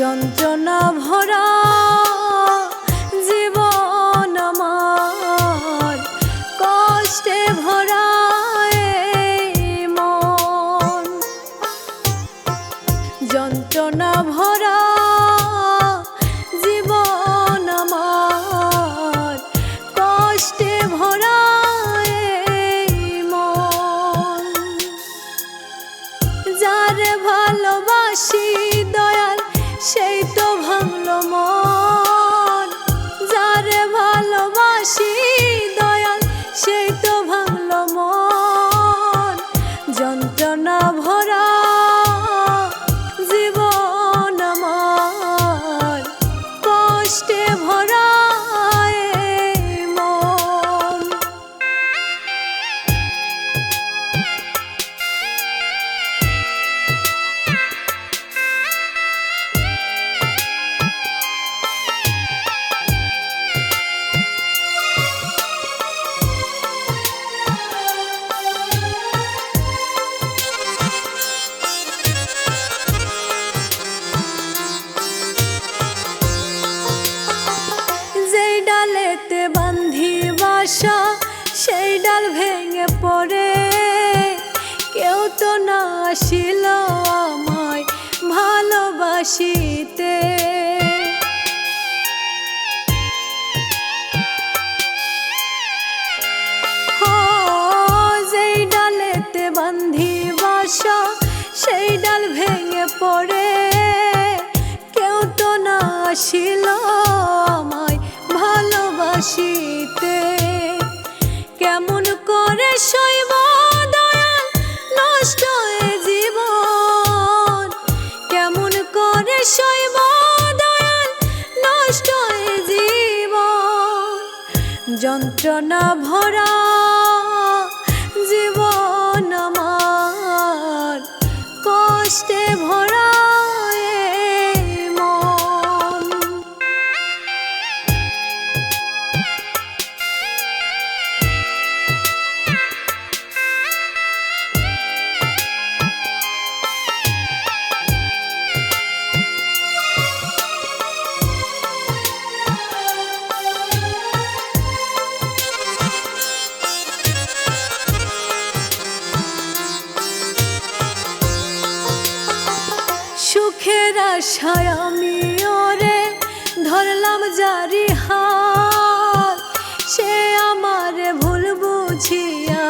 যন্ত্রণা ভরা ডালেতে বান্ধি বাসা, সেই ডাল ভেঙে পড়ে। কেউ তো না আসিল আমায় ভালোবাসিতে। যেই ডালেতে বান্ধি বাসা, সেই ডাল ভেঙে পড়ে। কেউ তো না আসিল ভালোবাসিতে কেমন করে শৈব দয়াল নষ্ট জীবন? কেমন করে শৈব দয়াল নষ্ট জীবন? যন্ত্রণা ভরা জীবন আমার। কষ্টে সুখের আশায় আমি ওরে ধরলাম জারি হাত। সে আমার ভুল বুঝিয়া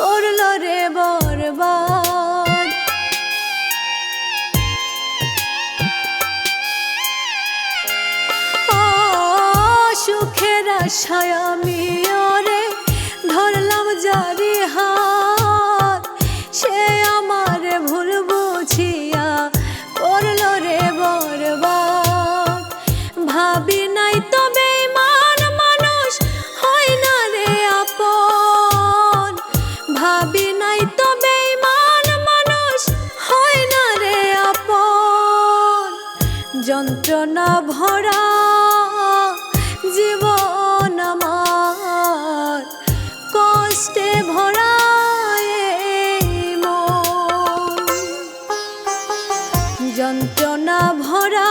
করল রে বরবাদ। সুখের আশায় আমি ওরে ধরলাম জারি যন্ত্রণা ভরা জীবন আমার। কষ্টে ভরা যন্ত্রণা ভরা